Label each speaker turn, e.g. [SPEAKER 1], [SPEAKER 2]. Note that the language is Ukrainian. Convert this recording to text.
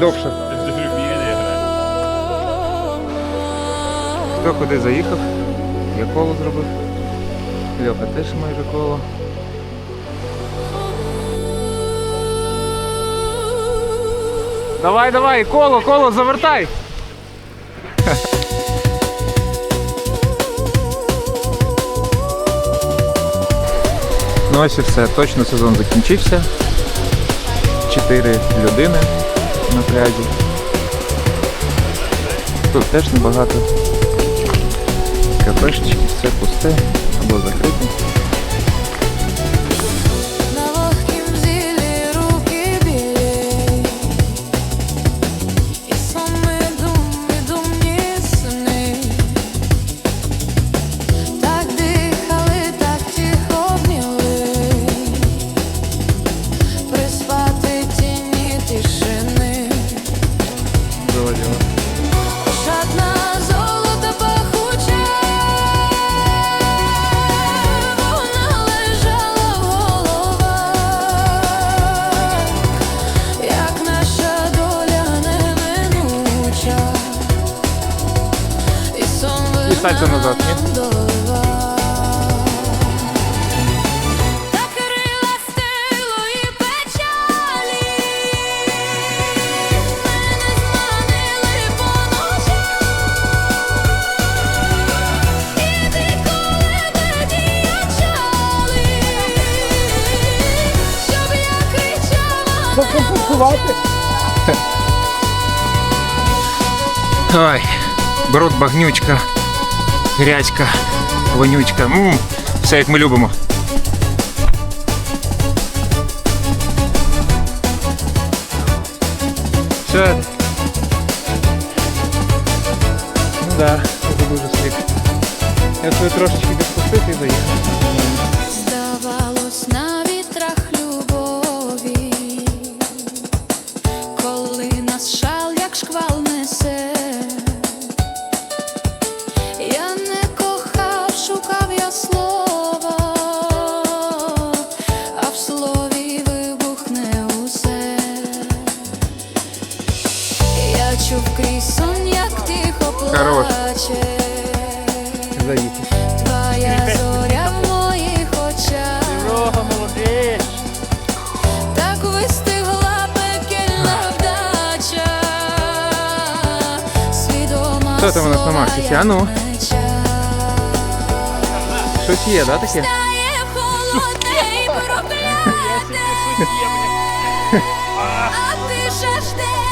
[SPEAKER 1] довше. Хто куди заїхав? Я коло зробив. Льоха теж майже коло. Давай, давай, коло, коло, завертай! Ну ось і все, точно сезон закінчився. Чотири людини на пляжі. Тут теж небагато. Кафешечки, все пусте або закрите.
[SPEAKER 2] Щоб я кричала
[SPEAKER 1] Ой, бруд, багнючка, грязька, вонючка. м все як ми любимо. Все. Ну да, це дуже слід. Я свою трошечки відпустив і заїхав.
[SPEAKER 2] Чув крізь сон, як тихо плаче. Твоя зоря в моїх очах
[SPEAKER 3] Дорога, молодець!
[SPEAKER 2] Так вистигла пекельна вдача Свідома
[SPEAKER 1] Що там у нас на Максі? А ну? Щось є, да, таке?
[SPEAKER 2] Стає холодне і прокляте А ти ж ждеш